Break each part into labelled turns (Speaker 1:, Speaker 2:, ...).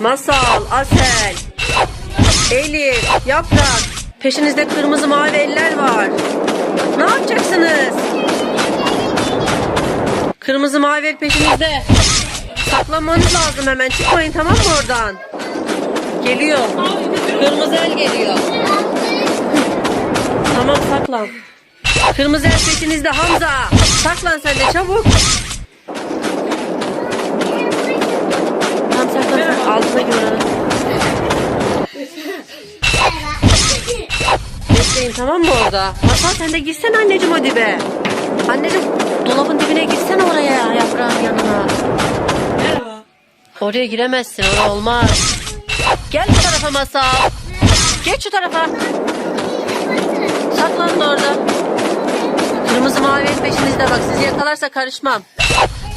Speaker 1: Masal, Asel, Elif, Yaprak. Peşinizde kırmızı mavi eller var. Ne yapacaksınız? Kırmızı mavi el peşinizde. Saklanmanız lazım hemen. Çıkmayın tamam mı oradan? Geliyor. Kırmızı el geliyor. Tamam saklan. Kırmızı el peşinizde Hamza. Saklan sen de çabuk. Tamam saklan sen. Altına gir oranın. Bekleyin tamam mı orada? Masal sen de girsene anneciğim o dibe. Anneciğim dolabın dibine girsene oraya yaprağın yanına.
Speaker 2: Merhaba.
Speaker 1: Oraya giremezsin orada olmaz. Gel bu tarafa Masal. Geç şu tarafa. Saklanın orada. Kırmızı mavi peşinizde bak sizi yakalarsa karışmam.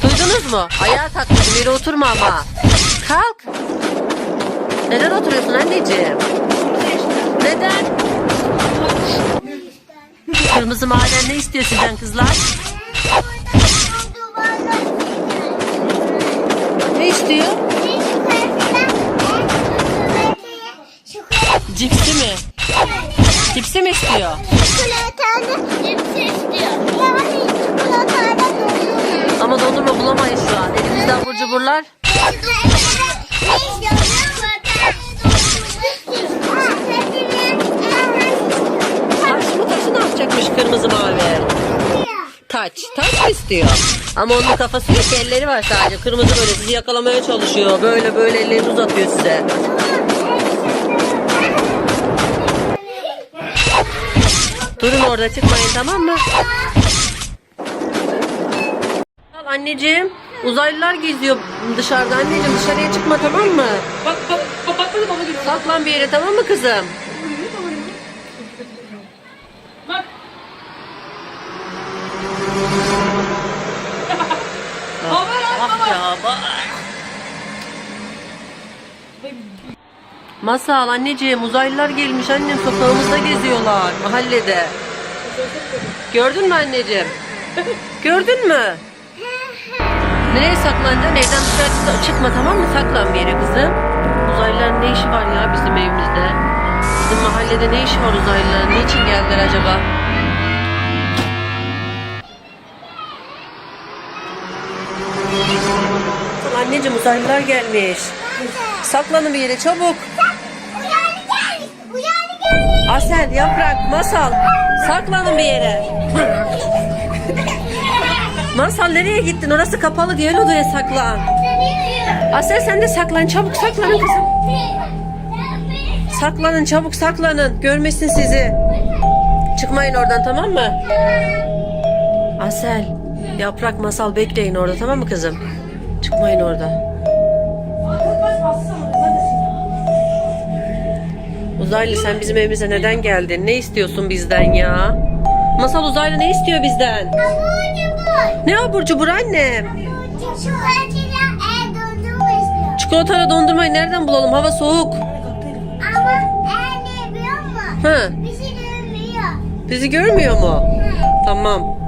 Speaker 1: Duydunuz mu? Ayağa dedim yere oturma ama. Kalk. Neden oturuyorsun anneciğim? Neden? Kırmızı maden ne istiyor sizden kızlar? Ne istiyor? Cipsi mi? Cipsi mi istiyor? Ama dondurma bulamayız şu an. Elimizde abur cuburlar. Yapacakmış kırmızı mavi? Taç. Taç mı istiyor? Ama onun kafası yok elleri var sadece. Kırmızı böyle sizi yakalamaya çalışıyor. Böyle böyle ellerini uzatıyor size. Durun orada çıkmayın tamam mı? Al anneciğim. Uzaylılar geziyor dışarıda. Anneciğim dışarıya çıkma tamam mı?
Speaker 2: Bak bak bak bakmadı baba gibi.
Speaker 1: Saklan bir yere tamam mı kızım?
Speaker 2: Bak. Baba
Speaker 1: bak. Masal anneciğim uzaylılar gelmiş annem sokağımızda geziyorlar mahallede. Gördün mü anneciğim? Gördün mü? Nereye saklanacaksın? Evden dışarı çık- çıkma tamam mı? Saklan bir yere kızım. Uzaylıların ne işi var ya bizim evimizde? Bizim mahallede ne işi var uzaylıların? Niçin geldiler acaba? Anneciğim uzaylılar gelmiş. Saklanın bir yere çabuk. Asel, yaprak, masal. Saklanın bir yere. Masal nereye gittin? Orası kapalı. Gel odaya saklan. Asel sen de saklan. Çabuk saklanın kızım. Saklanın çabuk saklanın. Görmesin sizi. Çıkmayın oradan tamam mı? Asel, yaprak, masal bekleyin orada tamam mı kızım? Çıkmayın orada. Uzaylı sen bizim evimize neden geldin? Ne istiyorsun bizden ya? Masal uzaylı ne istiyor bizden? Ne abur cubur annem? Çikolatalı dondurmayı nereden bulalım? Hava soğuk. Hı. Bizi görmüyor mu? Tamam.